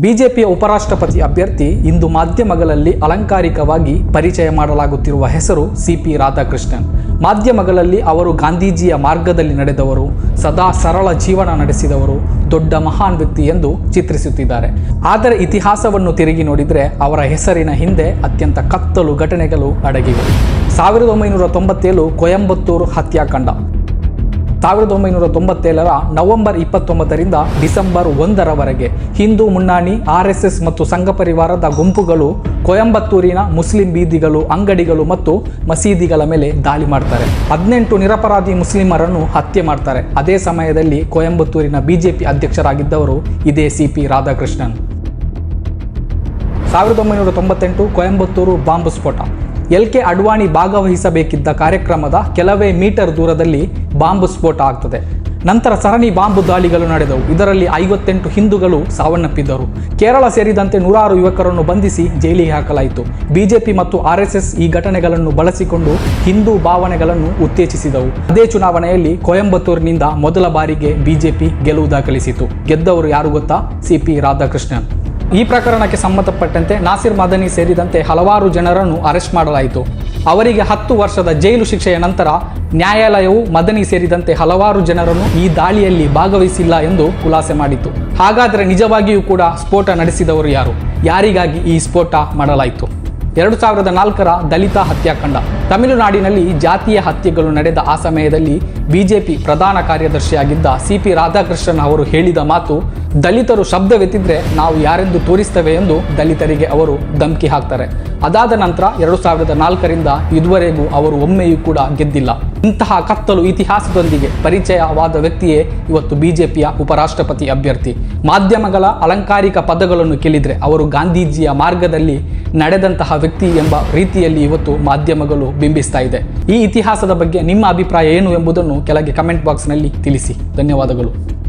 ಬಿಜೆಪಿಯ ಉಪರಾಷ್ಟ್ರಪತಿ ಅಭ್ಯರ್ಥಿ ಇಂದು ಮಾಧ್ಯಮಗಳಲ್ಲಿ ಅಲಂಕಾರಿಕವಾಗಿ ಪರಿಚಯ ಮಾಡಲಾಗುತ್ತಿರುವ ಹೆಸರು ಸಿಪಿ ರಾಧಾಕೃಷ್ಣನ್. ಮಾಧ್ಯಮಗಳಲ್ಲಿ ಅವರು ಗಾಂಧೀಜಿಯ ಮಾರ್ಗದಲ್ಲಿ ನಡೆದವರು, ಸದಾ ಸರಳ ಜೀವನ ನಡೆಸಿದವರು, ದೊಡ್ಡ ಮಹಾನ್ ವ್ಯಕ್ತಿ ಎಂದು ಚಿತ್ರಿಸುತ್ತಿದ್ದಾರೆ. ಆದರೆ ಇತಿಹಾಸವನ್ನು ತಿರುಗಿ ನೋಡಿದರೆ ಅವರ ಹೆಸರಿನ ಹಿಂದೆ ಅತ್ಯಂತ ಕತ್ತಲು ಘಟನೆಗಳು ಅಡಗಿವೆ. ಸಾವಿರದ ಒಂಬೈನೂರ ತೊಂಬತ್ತೇಳು ಕೊಯಂಬತ್ತೂರು ಹತ್ಯಾಕಾಂಡ. ಸಾವಿರದ ಒಂಬೈನೂರ ತೊಂಬತ್ತೇಳರ ನವೆಂಬರ್ ಇಪ್ಪತ್ತೊಂಬತ್ತರಿಂದ December ಒಂದರವರೆಗೆ Hindu Munnani, R S S ಮತ್ತು ಸಂಘ ಪರಿವಾರದ ಗುಂಪುಗಳು, ಕೊಯಂಬತ್ತೂರಿನ ಮುಸ್ಲಿಂ ಬೀದಿಗಳು, ಅಂಗಡಿಗಳು ಮತ್ತು ಮಸೀದಿಗಳ ಮೇಲೆ ದಾಳಿ ಮಾಡ್ತಾರೆ. ಹದಿನೆಂಟು ನಿರಪರಾಧಿ ಮುಸ್ಲಿಮರನ್ನು ಹತ್ಯೆ ಮಾಡ್ತಾರೆ. ಅದೇ ಸಮಯದಲ್ಲಿ ಕೊಯಂಬತ್ತೂರಿನ ಬಿಜೆಪಿ ಅಧ್ಯಕ್ಷರಾಗಿದ್ದವರು ಇದೇ ಸಿ ಪಿ ರಾಧಾಕೃಷ್ಣನ್. ಸಾವಿರದ ಒಂಬೈನೂರ ತೊಂಬತ್ತೆಂಟು ಕೊಯಂಬತ್ತೂರು ಬಾಂಬ್ ಸ್ಫೋಟ. ಎಲ್ ಕೆ ಅಡ್ವಾಣಿ ಭಾಗವಹಿಸಬೇಕಿದ್ದ ಕಾರ್ಯಕ್ರಮದ ಕೆಲವೇ ಮೀಟರ್ ದೂರದಲ್ಲಿ ಬಾಂಬ್ ಸ್ಫೋಟ ಆಗ್ತದೆ. ನಂತರ ಸರಣಿ ಬಾಂಬ್ ದಾಳಿಗಳು ನಡೆದವು. ಇದರಲ್ಲಿ ಐವತ್ತೆಂಟು ಹಿಂದೂಗಳು ಸಾವನ್ನಪ್ಪಿದ್ದರು. ಕೇರಳ ಸೇರಿದಂತೆ ನೂರಾರು ಯುವಕರನ್ನು ಬಂಧಿಸಿ ಜೈಲಿಗೆ ಹಾಕಲಾಯಿತು. ಬಿಜೆಪಿ ಮತ್ತು ಆರ್ಎಸ್ಎಸ್ ಈ ಘಟನೆಗಳನ್ನು ಬಳಸಿಕೊಂಡು ಹಿಂದೂ ಭಾವನೆಗಳನ್ನು ಉತ್ತೇಜಿಸಿದವು. ಅದೇ ಚುನಾವಣೆಯಲ್ಲಿ ಕೊಯಂಬತ್ತೂರಿನಿಂದ ಮೊದಲ ಬಾರಿಗೆ ಬಿಜೆಪಿ ಗೆಲುವು ದಾಖಲಿಸಿತು. ಗೆದ್ದವರು ಯಾರು ಗೊತ್ತಾ? C P Radhakrishnan. ಈ ಪ್ರಕರಣಕ್ಕೆ ಸಂಬಂಧಪಟ್ಟಂತೆ ನಾಸಿರ್ ಮದನಿ ಸೇರಿದಂತೆ ಹಲವಾರು ಜನರನ್ನು ಅರೆಸ್ಟ್ ಮಾಡಲಾಯಿತು. ಅವರಿಗೆ ಹತ್ತು ವರ್ಷದ ಜೈಲು ಶಿಕ್ಷೆಯ ನಂತರ ನ್ಯಾಯಾಲಯವು ಮದನಿ ಸೇರಿದಂತೆ ಹಲವಾರು ಜನರನ್ನು ಈ ದಾಳಿಯಲ್ಲಿ ಭಾಗವಹಿಸಿಲ್ಲ ಎಂದು ಖುಲಾಸೆ ಮಾಡಿತು ಹಾಗಾದರೆ ನಿಜವಾಗಿಯೂ ಕೂಡ ಸ್ಫೋಟ ನಡೆಸಿದವರು ಯಾರು? ಯಾರಿಗಾಗಿ ಈ ಸ್ಫೋಟ ಮಾಡಲಾಯಿತು? ಎರಡು ಸಾವಿರದ ನಾಲ್ಕರ ದಲಿತ ಹತ್ಯಾಕಾಂಡ. ತಮಿಳುನಾಡಿನಲ್ಲಿ ಜಾತಿಯ ಹತ್ಯೆಗಳು ನಡೆದ ಆ ಸಮಯದಲ್ಲಿ ಬಿಜೆಪಿ ಪ್ರಧಾನ ಕಾರ್ಯದರ್ಶಿಯಾಗಿದ್ದ ಸಿ ಪಿ ರಾಧಾಕೃಷ್ಣನ್ ಅವರು ಹೇಳಿದ ಮಾತು, ದಲಿತರು ಶಬ್ದವೆತ್ತಿದ್ರೆ ನಾವು ಯಾರೆಂದು ತೋರಿಸ್ತೇವೆ ಎಂದು ದಲಿತರಿಗೆ ಅವರು ಧಮಕಿ ಹಾಕ್ತಾರೆ. ಅದಾದ ನಂತರ ಎರಡು ಸಾವಿರದ ನಾಲ್ಕರಿಂದ ಇದುವರೆಗೂ ಅವರು ಒಮ್ಮೆಯೂ ಕೂಡ ಗೆದ್ದಿಲ್ಲ. ಇಂತಹ ಕತ್ತಲು ಇತಿಹಾಸದೊಂದಿಗೆ ಪರಿಚಯವಾದ ವ್ಯಕ್ತಿಯೇ ಇವತ್ತು ಬಿಜೆಪಿಯ ಉಪರಾಷ್ಟ್ರಪತಿ ಅಭ್ಯರ್ಥಿ. ಮಾಧ್ಯಮಗಳ ಅಲಂಕಾರಿಕ ಪದಗಳನ್ನು ಕೇಳಿದರೆ ಅವರು ಗಾಂಧೀಜಿಯ ಮಾರ್ಗದಲ್ಲಿ ನಡೆದಂತಹ ವ್ಯಕ್ತಿ ಎಂಬ ರೀತಿಯಲ್ಲಿ ಇವತ್ತು ಮಾಧ್ಯಮಗಳು ಬಿಂಬಿಸ್ತಾ ಇದೆ. ಈ ಇತಿಹಾಸದ ಬಗ್ಗೆ ನಿಮ್ಮ ಅಭಿಪ್ರಾಯ ಏನು ಎಂಬುದನ್ನು ಕೆಳಗೆ ಕಮೆಂಟ್ ಬಾಕ್ಸ್ನಲ್ಲಿ ತಿಳಿಸಿ. ಧನ್ಯವಾದಗಳು.